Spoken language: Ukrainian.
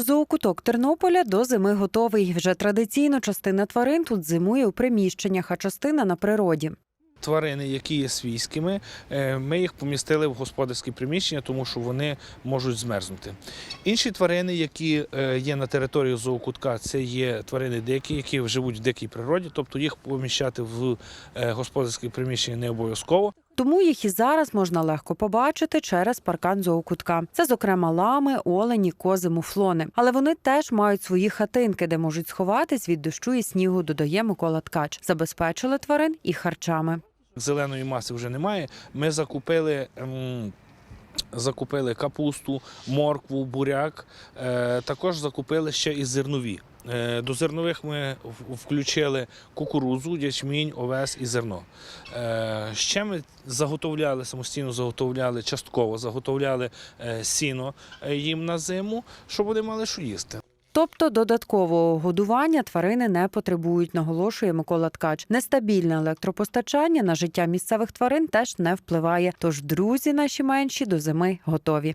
Зоокуток Тернополя до зими готовий. Вже традиційно частина тварин тут зимує у приміщеннях, а частина на природі. Тварини, які є свійськими, е, ми їх помістили в господарські приміщення, тому що вони можуть змерзнути. Інші тварини, які е, є на території зоокутка, це є тварини дикі, які живуть в дикій природі, тобто їх поміщати в е, господарські приміщення не обов'язково. Тому їх і зараз можна легко побачити через паркан зоокутка. Це, зокрема, лами, олені, кози, муфлони. Але вони теж мають свої хатинки, де можуть сховатись від дощу і снігу, додає Микола Ткач. Забезпечили тварин і харчами. Зеленої маси вже немає. Ми закупили. ем, Закупили капусту, моркву, буряк. Е, також закупили ще і зернові. Е, до зернових ми включили кукурудзу, ячмінь, овес і зерно. Е, ще ми заготовляли, самостійно заготовляли, частково заготовляли е, сіно їм на зиму, щоб вони мали що їсти. Тобто додаткового годування тварини не потребують, наголошує Микола Ткач. Нестабільне електропостачання на життя місцевих тварин теж не впливає. Тож друзі наші менші до зими готові.